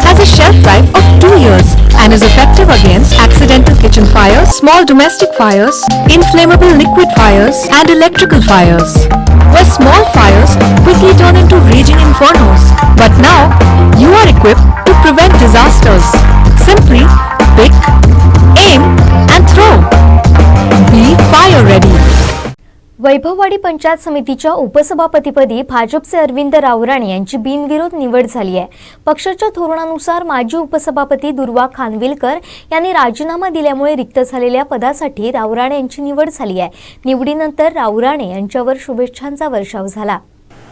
has a shelf life of 2 years and is effective against accidental kitchen fires, small domestic fires, inflammable liquid fires, and electrical fires. Where small fires quickly turn into raging infernos. But now, you are equipped to prevent disasters. Simply pick, Vaibhavwadi panchayat समितीच्या उपसभापतीपदी भाजपचे अरविंद रावराणे यांची बिनविरोध निवड झाली आहे. पक्षाच्या धोरणानुसार माजी उपसभापती दुर्वा खानविलकर यांनी राजीनामा दिल्यामुळे रिक्त झालेल्या पदासाठी रावराणे यांची निवड झाली आहे. निवडीनंतर रावराणे यांच्यावर शुभेच्छांचा वर्षाव झाला.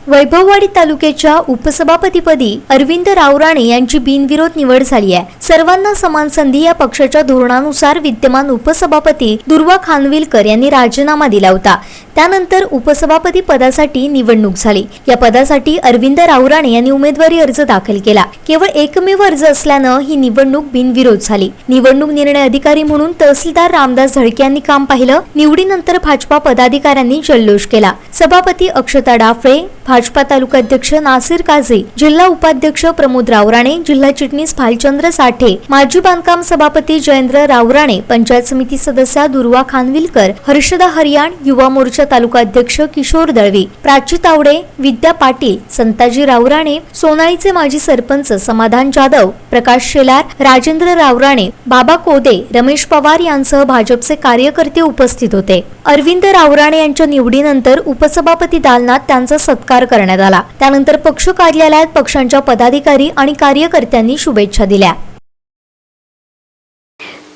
वैभववाडी तालुक्याच्या उपसभापतीपदी अरविंद रावराणे यांची बिनविरोध निवड झाली आहे. सर्वांना समान संधी या पक्षाच्या धोरणानुसार विद्यमान उपसभापती दुर्वा खानविलकर यांनी राजीनामा दिला होता. त्यानंतर उपसभापती पदासाठी निवडणूक झाली. या पदासाठी अरविंद रावराणे यांनी उमेदवारी अर्ज दाखल केला. केवळ एकमेव अर्ज असल्यानं ही निवडणूक बिनविरोध झाली. निवडणूक निर्णय अधिकारी म्हणून तहसीलदार रामदास झळके यांनी काम पाहिलं. निवडीनंतर भाजपा पदाधिकाऱ्यांनी जल्लोष केला. सभापती अक्षता डाफळे भाजपा तालुकाध्यक्ष नासिर काझी जिल्हा उपाध्यक्ष प्रमोद रावराणे जिल्हा चिटणीस भालचंद्र साठे माजी बांधकाम सभापती जयेंद्र रावराणे पंचायत समिती सदस्या दुर्वा खानविलकर हर्षदा हरियाण युवा मोर्चा तालुका अध्यक्ष किशोर दळवी प्राची तावडे विद्या पाटील संताजी रावराणे सोनाईचे माजी सरपंच समाधान जाधव प्रकाश शेलार राजेंद्र रावराणे बाबा कोदे रमेश पवार यांसह भाजपचे कार्यकर्ते उपस्थित होते. अरविंद रावराणे यांच्या निवडीनंतर उपसभापती दालनात त्यांचा सत्कार सत्कार करण्यात आला. त्यानंतर पक्ष कार्यालयात पक्षांच्या पदाधिकारी आणि कार्यकर्त्यांनी शुभेच्छा दिल्या.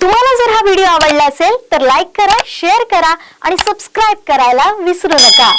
तुम्हाला जर हा व्हिडिओ आवडला असेल तर लाईक करा शेअर करा आणि सबस्क्राईब करायला विसरू नका.